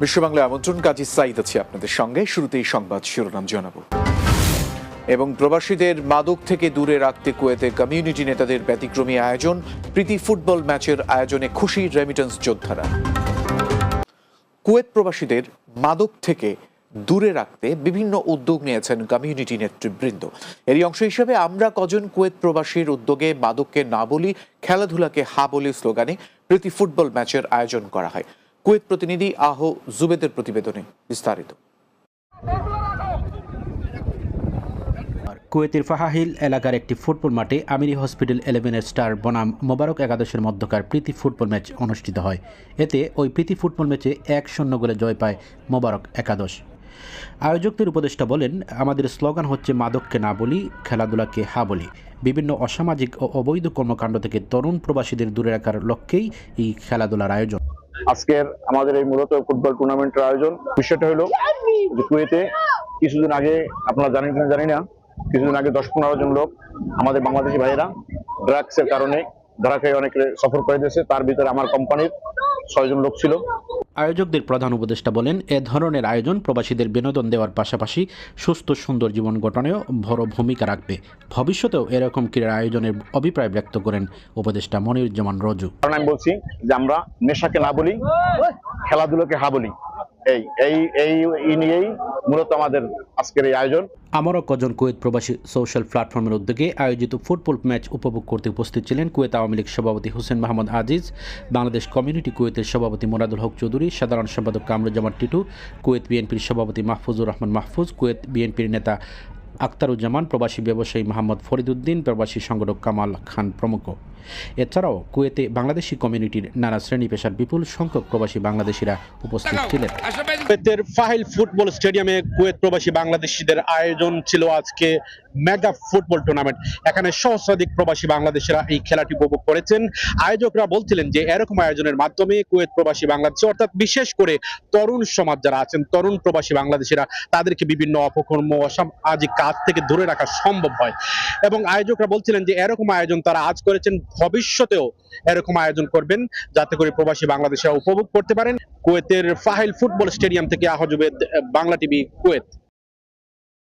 বিশ্ববাংলা আমন্ত্রণ, কাজী সাইদ আছি আপনাদের সঙ্গে। শুরুতেই সংবাদ শিরোনাম জানাব। এবং প্রবাসীদের মাদক থেকে দূরে রাখতে কুয়েতে কমিউনিটি নেতাদের ব্যতিক্রমী আয়োজন, প্রীতি ফুটবল ম্যাচের আয়োজনে খুশি রেমিটেন্স যোদ্ধারা। কুয়েত প্রবাসীদের মাদক থেকে দূরে রাখতে বিভিন্ন উদ্যোগ নিয়েছেন কমিউনিটি নেতৃবৃন্দ। এরই অংশ হিসেবে আমরা কজন কুয়েত প্রবাসীর উদ্যোগে মাদককে না বলি, খেলাধুলাকে হা বলি স্লোগানে প্রীতি ফুটবল ম্যাচের আয়োজন করা হয়। কুয়েত প্রতিনিধি আহ জুবেদের প্রতিবেদনে বিস্তারিত। কুয়েতের ফাহাহিল এলাকার একটি ফুটবল মাঠে আমিরি হসপিটাল ইলেভেনের স্টার বনাম মোবারক একাদশের মধ্যকার প্রীতি ফুটবল ম্যাচ অনুষ্ঠিত হয়। এতে ওই প্রীতি ফুটবল ম্যাচে এক শূন্য গোলে জয় পায় মোবারক একাদশ। আয়োজকদের উপদেষ্টা বলেন, আমাদের স্লোগান হচ্ছে মাদককে না বলি, খেলাধুলাকে হা বলি। বিভিন্ন অসামাজিক ও অবৈধ কর্মকাণ্ড থেকে তরুণ প্রবাসীদের দূরে রাখার লক্ষ্যেই এই খেলাধুলার আয়োজন। আজকের আমাদের এই মূলত ফুটবল টুর্নামেন্টের আয়োজন। বিষয়টা হলো কুয়েতে কিছুদিন আগে, আপনারা জানেন কিনা জানি না, কিছুদিন আগে দশ পনেরো জন লোক, আমাদের বাংলাদেশি ভাইয়েরা ড্রাগসের কারণে ধরা খেয়ে অনেকে সফর করে দিয়েছে, তার ভিতরে আমার কোম্পানির ছয়জন লোক ছিল। আয়োজকদের প্রধান উপদেষ্টা বলেন, এ ধরনের আয়োজন প্রবাসীদের বিনোদন দেওয়ার পাশাপাশি সুস্থ সুন্দর জীবন গঠনেও বড় ভূমিকা রাখবে। ভবিষ্যতেও এরকম ক্রীড়া আয়োজনের অভিপ্রায় ব্যক্ত করেন উপদেষ্টা মনিরুজ্জামান রজু। কারণ আমি বলছি যে আমরা নেশাকে না বলি, খেলাধুলোকে হা বলি। এই এই এই নিয়েই মূলত আমাদের আজকের এই আয়োজন। আমারও কজন কুয়েত প্রবাসী সোশ্যাল প্ল্যাটফর্মের উদ্যোগে আয়োজিত ফুটবল ম্যাচ উপভোগ করতে উপস্থিত ছিলেন কুয়েত আওয়ামী লীগ সভাপতি হোসেন মাহমুদ আজিজ, বাংলাদেশ কমিউনিটি কুয়েতের সভাপতি মোরাদুল হক চৌধুরী, সাধারণ সম্পাদক কামরুজ্জামান টিটু, কুয়েত বিএনপির সভাপতি মাহফুজুর রহমান মাহফুজ, কুয়েত বিএনপির নেতা আক্তারুজ্জামান প্রবাসী ব্যবসায়ী মোহাম্মদ ফরিদুদ্দিন প্রবাসী সংগঠক কামাল খান প্রমুখ। এছাড়াও কুয়েতে বাংলাদেশি কমিউনিটির নানা শ্রেণি পেশার বিপুল সংখ্যক প্রবাসী বাংলাদেশিরা উপস্থিত ছিলেন। কুয়েতের ফাহিল ফুটবল স্টেডিয়ামে কুয়েত প্রবাসী বাংলাদেশিদের আয়োজন ছিল আজকে। Mega football tournament. এখানে সহস্রাধিক প্রবাসী বাংলাদেশিরা এই খেলাটি উপভোগ করেছেন। আয়োজকরা বলছিলেন যে, এরকম আয়োজনের মাধ্যমে কুয়েত প্রবাসী বাংলাদেশ, অর্থাৎ বিশেষ করে তরুণ সমাজ যারা আছেন, তরুণ প্রবাসী বাংলাদেশিরা, তাদেরকে বিভিন্ন অপকর্ম, অসামাজিক কাজ থেকে দূরে রাখা সম্ভব হয়। এবং আয়োজকরা বলছিলেন যে, এরকম আয়োজন তারা আজ করেছেন, ভবিষ্যতেও এরকম আয়োজন করবেন, যাতে করে প্রবাসী বাংলাদেশিরা উপভোগ করতে পারেন। কুয়েতের ফাহিল ফুটবল স্টেডিয়াম থেকে আহজুবেদ বাংলা টিভি কুয়েত।